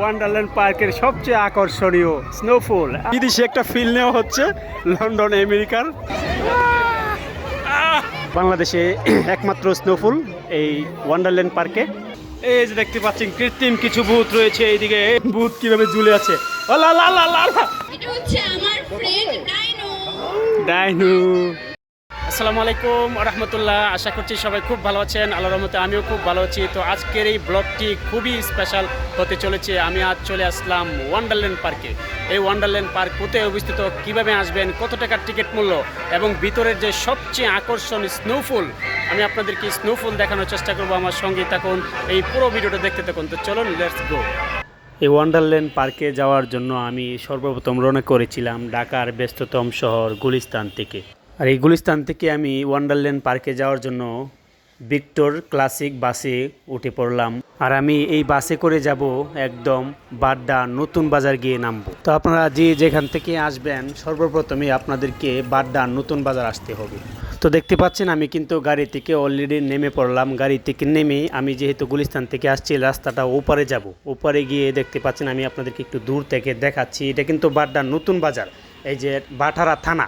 Wonderland পার্কের সবচেয়ে আকর্ষণীয় স্নোফল বিদেশে একটা ফিল নেওয়া হচ্ছে লন্ডন আমেরিকার! বাংলাদেশে একমাত্র স্নোফল এই ওয়ান্ডারল্যান্ড পার্কে এই যে দেখতে পাচ্ছেন কৃত্রিম কিছু ভূত রয়েছে এইদিকে। ভূত কীভাবে ঝুলে আছে? ডাইনু আসসালামু আলাইকুম, রহমতুল্লাহ। আশা করছি সবাই খুব ভালো আছেন। আল্লাহ রহমতে আমিও খুব ভালো আছি। তো আজকের এই ব্লগটি খুবই স্পেশাল হতে চলেছে। আমি আজ চলে আসলাম ওয়ান্ডারল্যান্ড পার্কে এই ওয়ান্ডারল্যান্ড পার্ক কোথায় অবস্থিত, কীভাবে আসবেন, কত টাকার টিকিট মূল্য এবং ভিতরের যে সবচেয়ে আকর্ষণ স্নোফুল আমি আপনাদেরকে স্নোফুল দেখানোর চেষ্টা করব। আমার সঙ্গে থাকুন, এই পুরো ভিডিওটা দেখতে থাকুন। তো চলুন লেটস গো এই ওয়ান্ডারল্যান্ড পার্কে যাওয়ার জন্য আমি সর্বপ্রথম রওনা করেছিলাম ঢাকার ব্যস্ততম শহর গুলিস্তান থেকে। আর এই গুলিস্তান থেকে আমি ওয়ান্ডারল্যান্ড পার্কে যাওয়ার জন্য ভিক্টর ক্লাসিক বাসে উঠে পড়লাম। আর আমি এই বাসে করে যাব একদম বাড্ডা নতুন বাজার গিয়ে নামবো। তো আপনারা যে যেখান থেকে আসবেন, সর্বপ্রথমে আপনাদেরকে বাড্ডা নতুন বাজার আসতে হবে। তো দেখতে পাচ্ছেন, আমি কিন্তু গাড়ি থেকে অলরেডি নেমে পড়লাম। গাড়ি থেকে নেমে আমি যেহেতু গুলিস্তান থেকে আসছি, রাস্তাটা ওপারে যাব। ওপারে গিয়ে দেখতে পাচ্ছেন, আমি আপনাদেরকে একটু দূর থেকে দেখাচ্ছি। এটা কিন্তু বাড্ডা নতুন বাজার। এই যে বাটারা থানা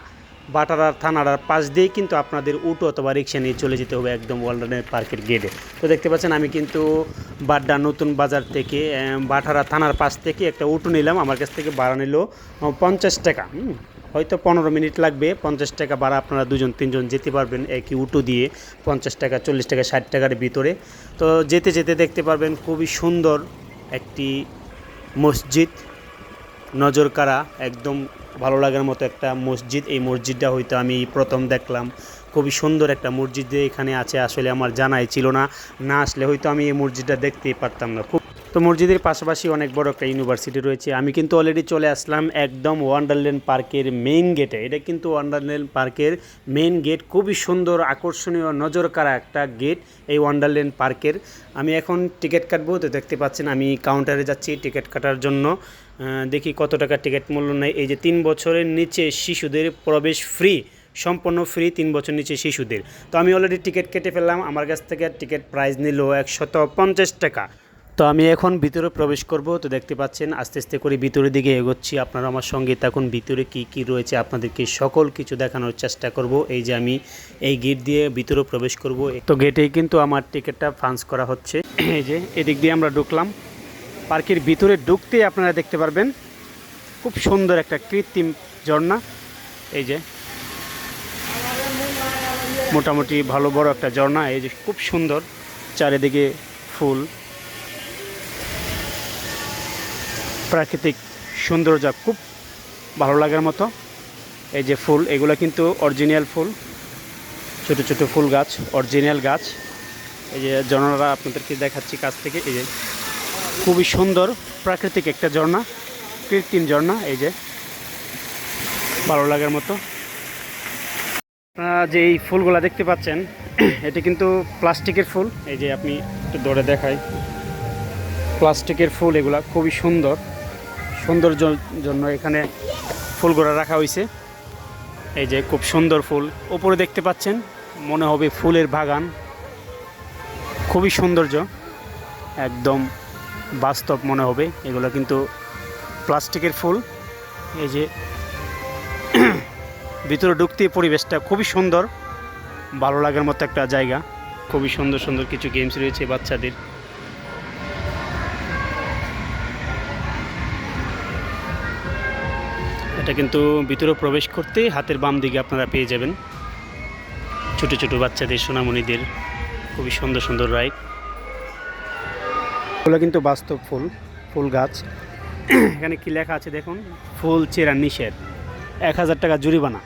বাটারা থানার পাশ দিয়েই কিন্তু আপনাদের উটো অথবা রিক্সা নিয়ে চলে যেতে হবে একদম ওয়ার্ল্ডের পার্কের গেটে তো দেখতে পাচ্ছেন, আমি কিন্তু বাড্ডা নতুন বাজার থেকে বাটারা থানার পাশ থেকে একটা উটো নিলাম। আমার কাছ থেকে ভাড়া নিল পঞ্চাশ টাকা হয়তো পনেরো মিনিট লাগবে, পঞ্চাশ টাকা ভাড়া আপনারা দুজন, তিনজন যেতে পারবেন একই উটো দিয়ে, পঞ্চাশ টাকা, চল্লিশ টাকা, ষাট টাকার ভিতরে। তো যেতে যেতে দেখতে পারবেন খুবই সুন্দর একটি মসজিদ। নজর কাড়া একদম ভালো লাগার মতো একটা মসজিদ। এই মসজিদটা হয়তো আমি প্রথম দেখলাম। খুবই সুন্দর একটা মসজিদ এখানে আছে, আসলে আমার জানাই ছিল না। না আসলে হয়তো আমি এই মসজিদটা দেখতেই পারতাম না। খুব তো মসজিদের পাশাপাশি অনেক বড় একটা ইউনিভার্সিটি রয়েছে। আমি কিন্তু অলরেডি চলে আসলাম একদম ওয়ান্ডারল্যান্ড পার্কের মেইন গেটে এটা কিন্তু ওয়ান্ডারল্যান্ড পার্কের মেইন গেট খুবই সুন্দর, আকর্ষণীয় নজর কাড়া একটা গেট এই ওয়ান্ডারল্যান্ড পার্কের আমি এখন টিকিট কাটবো, তো দেখতে পাচ্ছেন আমি কাউন্টারে যাচ্ছি টিকিট কাটার জন্য। দেখি কত টাকা টিকিট মূল্য নেয়। এই যে তিন বছরের নিচে শিশুদের প্রবেশ ফ্রি সম্পূর্ণ ফ্রি তিন বছর নিচে শিশুদের। তো আমি অলরেডি টিকিট কেটে ফেললাম। আমার কাছ থেকে টিকিট প্রাইস নিল একশত পঞ্চাশ টাকা। তো আমি এখন ভিতরে প্রবেশ করব, তো দেখতে পাচ্ছেন, আস্তে আস্তে করে ভিতরের দিকে এগোচ্ছি। আপনারা আমার সঙ্গে তখন ভিতরে কি কি রয়েছে আপনাদেরকে সকল কিছু দেখানোর চেষ্টা করব। এই যে আমি এই গেট দিয়ে ভিতরে প্রবেশ করব। তো গেটেই কিন্তু আমার টিকিটটা ফান্স করা হচ্ছে। এই যে, এদিক দিয়ে আমরা ঢুকলাম। পার্কের ভিতরে ঢুকতেই আপনারা দেখতে পারবেন, খুব সুন্দর একটা কৃত্রিম ঝর্ণা। এই যে, মোটামুটি ভালো বড় একটা ঝর্ণা। এই যে, খুব সুন্দর চারিদিকে ফুল। প্রাকৃতিক সৌন্দর্য খুব ভালো লাগার মতো। এই যে ফুল, এগুলো কিন্তু অরিজিনাল ফুল। ছোট ছোট ফুল গাছ অরিজিনাল গাছ। এই যে ঝর্ণাটা আপনাদেরকে দেখাচ্ছি কাছ থেকে, এই যে খুবই সুন্দর প্রাকৃতিক একটা ঝর্ণা, কৃত্রিম ঝর্ণা, এই যে ভালো লাগার মতো। যে এই ফুলগুলো দেখতে পাচ্ছেন, এটি কিন্তু প্লাস্টিকের ফুল। এই যে আপনি একটু ধরে দেখাই। প্লাস্টিকের ফুল, এগুলা খুবই সুন্দর। সৌন্দর্য জন্য এখানে ফুলগুলো রাখা হয়েছে এই যে খুব সুন্দর ফুল। ওপরে দেখতে পাচ্ছেন, মনে হবে ফুলের বাগান। খুবই সৌন্দর্য, একদম বাস্তব মনে হবে। এগুলো কিন্তু প্লাস্টিকের ফুল। এই যে ভিতরে ঢুকতে পরিবেশটা খুবই সুন্দর। ভালো লাগার মতো একটা জায়গা। খুবই সুন্দর সুন্দর কিছু গেমস রয়েছে বাচ্চাদের। এটা কিন্তু ভিতরে প্রবেশ করতেই হাতের বাম দিকে আপনারা পেয়ে যাবেন। ছোট ছোট বাচ্চাদের, সোনামণিদের, খুবই সুন্দর সুন্দর রাইড। এগুলো কিন্তু বাস্তব ফুল ফুল গাছ। এখানে কি লেখা আছে দেখুন? ফুল চেরা নিষেধ। এক হাজার টাকা জরিমানা।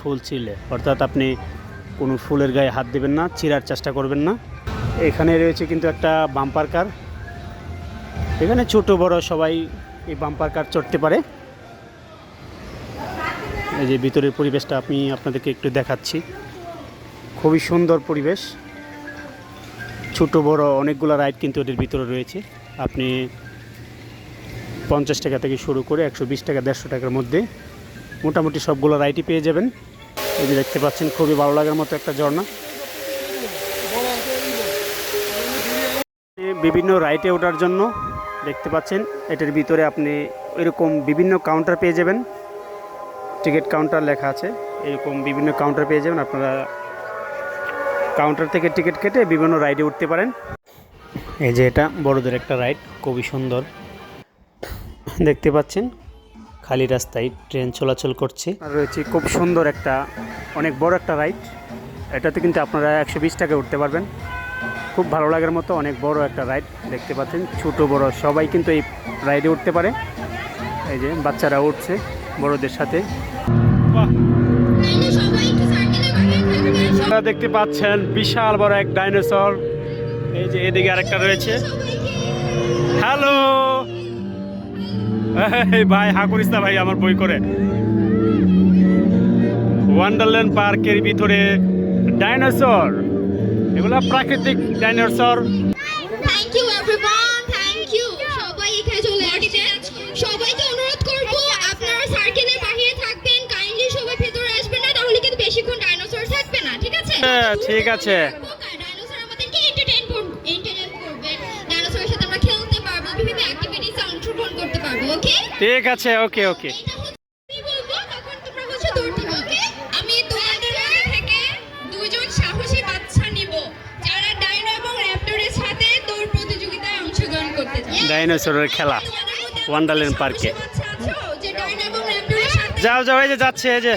ফুল ছিলে অর্থাৎ আপনি কোনো ফুলের গায়ে হাত দেবেন না, চিরার চেষ্টা করবেন না। এখানে রয়েছে কিন্তু একটা বাম্পার কার। এখানে ছোট বড় সবাই এই বাম্পার কার চড়তে পারে। এই যে ভিতরের পরিবেশটা আমি আপনাদেরকে একটু দেখাচ্ছি। খুবই সুন্দর পরিবেশ। ছোট, বড় অনেকগুলো রাইড কিন্তু এদের ভিতরে রয়েছে। আপনি পঞ্চাশ টাকা থেকে শুরু করে একশো বিশ টাকা, দেড়শো টাকার মধ্যে মোটামুটি সবগুলো রাইডই পেয়ে যাবেন। এই দেখতে পাচ্ছেন, খুবই ভালো লাগার মতো একটা ঝর্ণা। বিভিন্ন রাইটে ওঠার জন্য দেখতে পাচ্ছেন, এটার ভিতরে আপনি এরকম বিভিন্ন কাউন্টার পেয়ে যাবেন। টিকিট কাউন্টার লেখা আছে। এরকম বিভিন্ন কাউন্টার পেয়ে যাবেন। আপনারা কাউন্টার থেকে টিকিট কেটে বিভিন্ন রাইডে উঠতে পারেন। এই যে এটা বড়দের একটা রাইড, খুবই সুন্দর। দেখতে পাচ্ছেন, খালি রাস্তায় ট্রেন চলাচল করছে। আর রয়েছে খুব সুন্দর একটা, অনেক বড় একটা রাইড। এটাতে কিন্তু আপনারা একশো বিশ টাকা উঠতে পারবেন। খুব ভালো লাগার মতো অনেক বড় একটা রাইড দেখতে পাচ্ছেন। ছোট বড় সবাই কিন্তু এই রাইডে উঠতে পারে। এই যে বাচ্চারা উঠছে। বড়দের সাথে। সবাই আপনারা দেখতে পাচ্ছেন বিশাল বড় এক ডাইনোসর এই যে এদিকে আরেকটা রয়েছে। হ্যালো ভাই হা করিস না ভাই আমার বই করে। ওয়ান্ডারল্যান্ড পার্কের ভিতরে ডাইনোসর এগুলো প্রাকৃতিক dinosaur thank you everyone thank you সবাই এখানে চলে সবাইকে অনুরোধ সাথে দৌড় প্রতিযোগিতায় অংশগ্রহণ করতে চায়। ডাইনোসরের খেলা ওয়ান্ডারল্যান্ড পার্কে। আছো যাও যাও এই যে যাচ্ছে এই যে।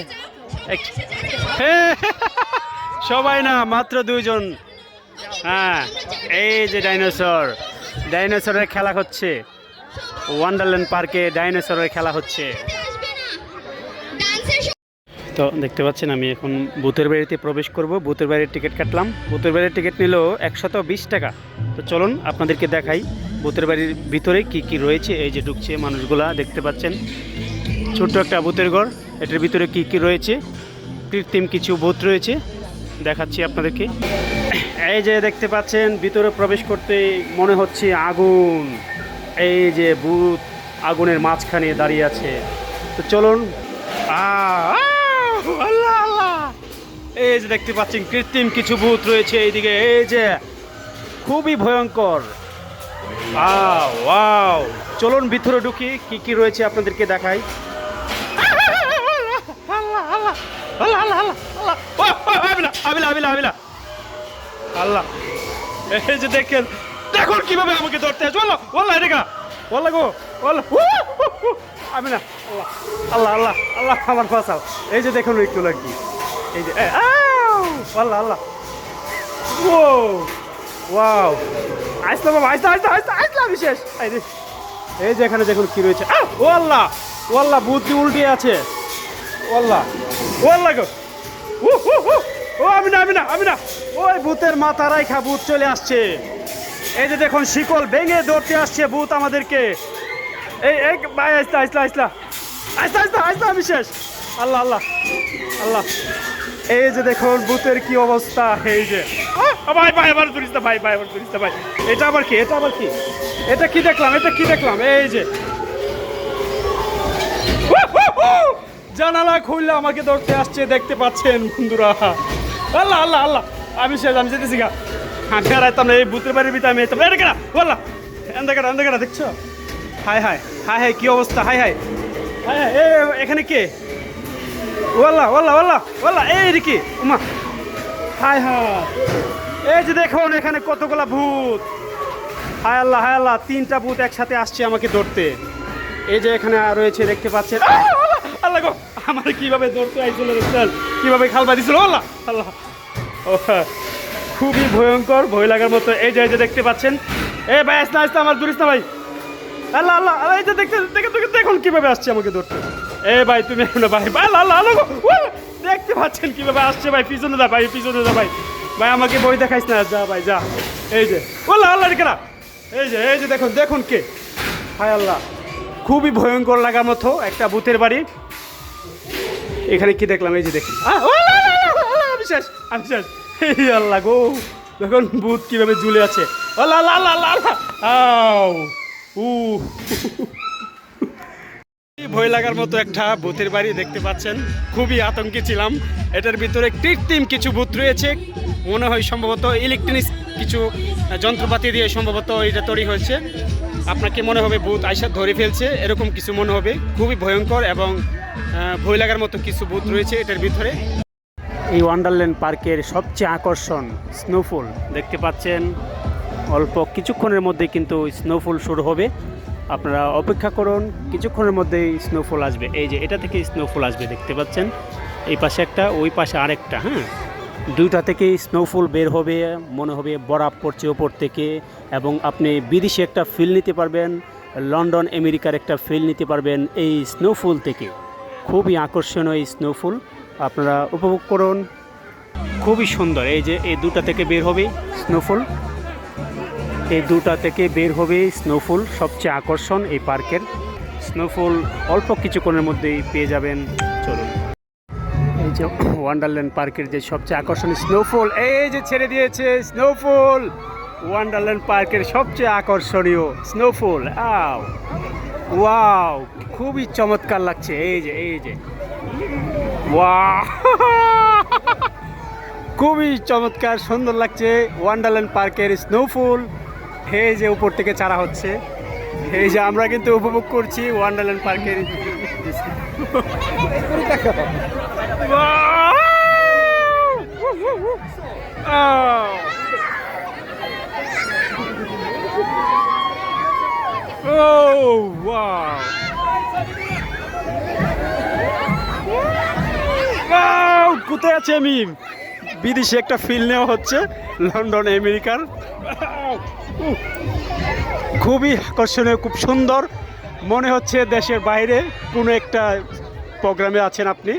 সবাই না, মাত্র দুইজন। হ্যাঁ এই যে ডাইনোসর, ডাইনোসরের খেলা হচ্ছে। ওয়ান্ডারল্যান্ড পার্কে ডাইনোসরের খেলা হচ্ছে। তো দেখতে পাচ্ছেন, আমি এখন বুথের বাড়িতে প্রবেশ করব। বুথের বাড়ির টিকিট কাটলাম। বুথের বাড়ির টিকিট নিল একশত বিশ টাকা। তো চলুন, আপনাদেরকে দেখাই বুথের বাড়ির ভিতরে কি কি রয়েছে। এই যে ঢুকছে মানুষগুলা, দেখতে পাচ্ছেন। ছোট্ট একটা বুথের ঘর, এটার ভিতরে কি কি রয়েছে? কৃত্রিম কিছু বুথ রয়েছে। দেখাচ্ছি আপনাদেরকে। এই যে দেখতে পাচ্ছেন, ভিতরে প্রবেশ করতে মনে হচ্ছে আগুন। এই যে বুথ আগুনের মাঝখানে দাঁড়িয়ে আছে। তো চলুন। এই যে দেখতে পাচ্ছেন, কৃত্রিম কিছু ভূত রয়েছে এইদিকে। এই যে খুবই ভয়ঙ্কর। চলুন ভিতরে ঢুকি, কি কি রয়েছে আপনাদেরকে দেখাই। আল্লাহ আল্লাহ আল্লাহ এই যে দেখেন দেখুন আমাকে ধরতে আমি আল্লাহ আল্লাহ আল্লাহ আমার এই যে একটু লাগি এই যে! আল্লাহ আল্লাহ ও ওয়াও আসলাম আসলাম আসলাম আসলাম আসলাম বিশেষ এই যে এখানে দেখুন কি রয়েছে! ও আল্লাহ ও আল্লাহ বুদ্ধি উল্টে আছে ও আল্লাহ গো। ও আমি না আমি না আমি না ওই ভূতের মাথা রাইখা ভূত চলে আসছে। এই যে দেখুন, শিকল ভেঙে ধরতে আসছে ভূত আমাদেরকে। এই এই, ভাই আসলা আসলা আসলা আসলা আসলা আসলা আমি শেষ। আল্লাহ আল্লাহ আল্লাহ। এই যে দেখুন, ভূতের কি অবস্থা, এই যে। ভাই ভাই আবার না ভাই ভাই আবার না ভাই। এটা আবার কি, এটা আবার কি? এটা কি দেখলাম, এটা কি দেখলাম? এই যে। জানালা খুললে আমাকে ধরতে আসছে, দেখতে পাচ্ছেন বন্ধুরা। আল্লাহ আল্লাহ আল্লাহ। আমি শেষ, আমি যেতেছি গা। আমি আর আইতাম না এই ভূতের বাড়ির ভিতরে আমি আইতাম এটা কেনা বললাম এন্দাকাটা এন্দাকাটা দেখছ? হাই হাই হাই হাই কী অবস্থা? হাই হাই হাই হাই এ, এখানে কে? ওয়াল্লা ওয়াল্লা ওয়াল্লা ওয়াল্লা এই রিকি উমা। হাই হাই এই যে দেখুন, এখানে কতগুলা ভূত। হায়, আল্লাহ হায়, আল্লাহ, তিনটা ভূত একসাথে আসছে আমাকে ধরতে। এই যে এখানে রয়েছে, দেখতে পাচ্ছেন। গো আমার কীভাবে ধরতে আইছিল কীভাবে খাল বাঁধিছিল আল্লাহ আল্লাহ। খুবই ভয়ঙ্কর ভয় লাগার মতো। এই যে দেখতে পাচ্ছেন। এ ভাই আসতে আসতে আমার দূরিস না ভাই। আল্লাহ আল্লাহ আল্লাহ, এই যে দেখতে দেখে দেখে দেখুন কীভাবে আসছে আমাকে ধরতে। এ ভাই তুমি এখন ভাই ভাই আল্লাহ আল্লাহ দেখতে পাচ্ছেন কীভাবে আসছে ভাই পিছনে দা ভাই পিছনে দা ভাই। ভাই আমাকে বই দেখাইস না যা ভাই যা। এই যে আল্লাহ আল্লাহ রেখা এই যে এই যে দেখুন দেখুন কে। হায় আল্লাহ খুবই ভয়ঙ্কর লাগার মতো একটা ভূতের বাড়ি। এখানে কি দেখলাম? এই যে দেখি। এই আল্লাহ গো, দেখুন ভূত ঝুলে আছে। ভয় লাগার মতো একটা ভূতের বাড়ি দেখতে পাচ্ছেন। খুবই আতঙ্কে ছিলাম। এটার ভিতরে কৃত্রিম কিছু ভূত রয়েছে। মনে হয় সম্ভবত ইলেকট্রনিক্স কিছু যন্ত্রপাতি দিয়ে সম্ভবত এটা তৈরি হয়েছে। আপনাকে মনে হবে, ভূত আইসা ধরে ফেলছে? এরকম কিছু মনে হবে। খুবই ভয়ঙ্কর এবং ভয় লাগার মতো কিছু ভূত রয়েছে এটার ভিতরে। এই ওয়ান্ডারল্যান্ড পার্কের সবচেয়ে আকর্ষণ স্নোফল দেখতে পাচ্ছেন। অল্প কিছুক্ষণের মধ্যে কিন্তু স্নোফল শুরু হবে। আপনারা অপেক্ষা করুন, কিছুক্ষণের মধ্যেই স্নোফল আসবে। এই যে এটা থেকে স্নোফল আসবে দেখতে পাচ্ছেন। এই পাশে একটা, ওই পাশে আরেকটা হ্যাঁ? দুইটা থেকেই স্নোফল বের হবে, মনে হবে বরফ পড়ছে ওপর থেকে এবং আপনি বিদেশি একটা ফিল নিতে পারবেন, লন্ডন, আমেরিকার একটা ফিল নিতে পারবেন এই স্নোফল থেকে। খুবই আকর্ষণীয় এই স্নোফুল আপনারা উপভোগ করুন। খুবই সুন্দর। এই যে এই দুটা থেকে বের হবে স্নোফুল এই দুটা থেকে বের হবে স্নোফুল সবচেয়ে আকর্ষণ এই পার্কের। স্নোফুল অল্প কিছুক্ষণের মধ্যেই পেয়ে যাবেন। চলুন। এই যে ওয়ান্ডারল্যান্ড পার্কের যে সবচেয়ে আকর্ষণীয় স্নোফল এই যে ছেড়ে দিয়েছে স্নোফল ওয়ান্ডারল্যান্ড পার্কের সবচেয়ে আকর্ষণীয় স্নোফল আও। ওয়াও খুবই চমৎকার লাগছে এই যে এই যে। ওয়াও খুবই চমৎকার সুন্দর লাগছে। ওয়ান্ডারল্যান্ড পার্কের স্নোফল এই যে উপর থেকে চারা হচ্ছে। এই যে আমরা কিন্তু উপভোগ করছি ওয়ান্ডারল্যান্ড পার্কের Oh, wow. Wow, কোথায় আছে আমি বিদেশে একটা ফিল নেওয়া হচ্ছে লন্ডন আমেরিকার। খুবই আকর্ষণীয় খুব সুন্দর। মনে হচ্ছে দেশের বাইরে কোনো একটা প্রোগ্রামে আছেন আপনি।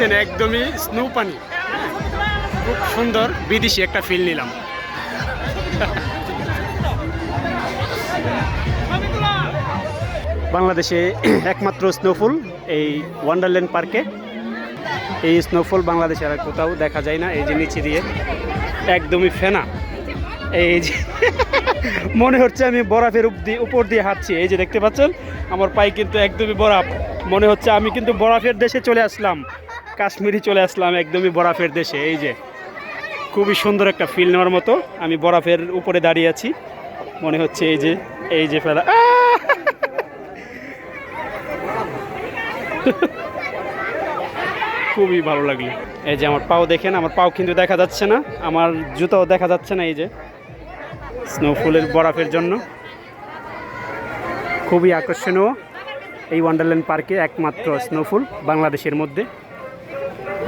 দেখছেন একদমই স্নো পানি খুব সুন্দর বিদেশি একটা ফিল নিলাম। বাংলাদেশে একমাত্র স্নোফল এই ওয়ান্ডারল্যান্ড পার্কে এই স্নোফল বাংলাদেশে আর কোথাও দেখা যায় না, এই যে নিচে দিয়ে। একদমই ফেনা। এই যে মনে হচ্ছে আমি বরফের উপর দিয়ে হাঁটছি। এই যে দেখতে পাচ্ছেন, আমার পায়ে কিন্তু একদমই বরফ। মনে হচ্ছে আমি কিন্তু বরফের দেশে চলে আসলাম। কাশ্মীরি চলে আসলাম একদমই বরফের দেশে, এই যে। খুবই সুন্দর একটা ফিল নেওয়ার মতো। আমি বরফের উপরে দাঁড়িয়ে আছি। মনে হচ্ছে এই যে এই যে ফেলা খুবই ভালো লাগল। এই যে আমার পাও দেখেন, আমার পাও কিন্তু দেখা যাচ্ছে না। আমার জুতাও দেখা যাচ্ছে না এই যে। স্নোফুলের বরফের জন্য। খুবই আকর্ষণীয় এই ওয়ান্ডারল্যান্ড পার্কে একমাত্র স্নোফুল বাংলাদেশের মধ্যে।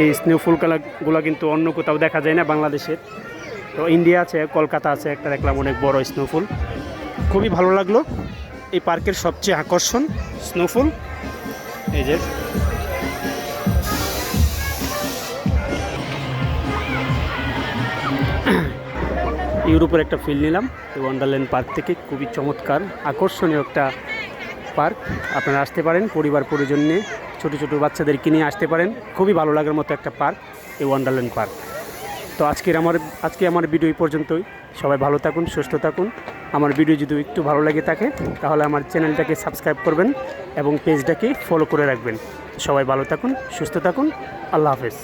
এই স্নোফলগুলো কিন্তু অন্য কোথাও দেখা যায় না বাংলাদেশের তো ইন্ডিয়া আছে, কলকাতা আছে, একটা দেখলাম অনেক বড় স্নোফল। খুবই ভালো লাগল। এই পার্কের সবচেয়ে আকর্ষণ স্নোফল। এই যে। ইউরোপের একটা ফিল নিলাম ওয়ান্ডারল্যান্ড পার্ক থেকে। খুবই চমৎকার, আকর্ষণীয় একটা পার্ক। আপনারা আসতে পারেন, পরিবার, পরিজন নিয়ে, ছোটো ছোটো বাচ্চাদেরকে নিয়ে আসতে পারেন। খুবই ভালো লাগার মতো একটা পার্ক, এই ওয়ান্ডারল্যান্ড পার্ক। তো আজকের আমার, আজকে আমার ভিডিও এই পর্যন্তই। সবাই ভালো থাকুন, সুস্থ থাকুন। আমার ভিডিও যদি একটু ভালো লাগে থাকে, তাহলে আমার চ্যানেলটাকে সাবস্ক্রাইব করবেন এবং পেজটাকে ফলো করে রাখবেন। সবাই ভালো থাকুন, সুস্থ থাকুন। আল্লাহ হাফেজ।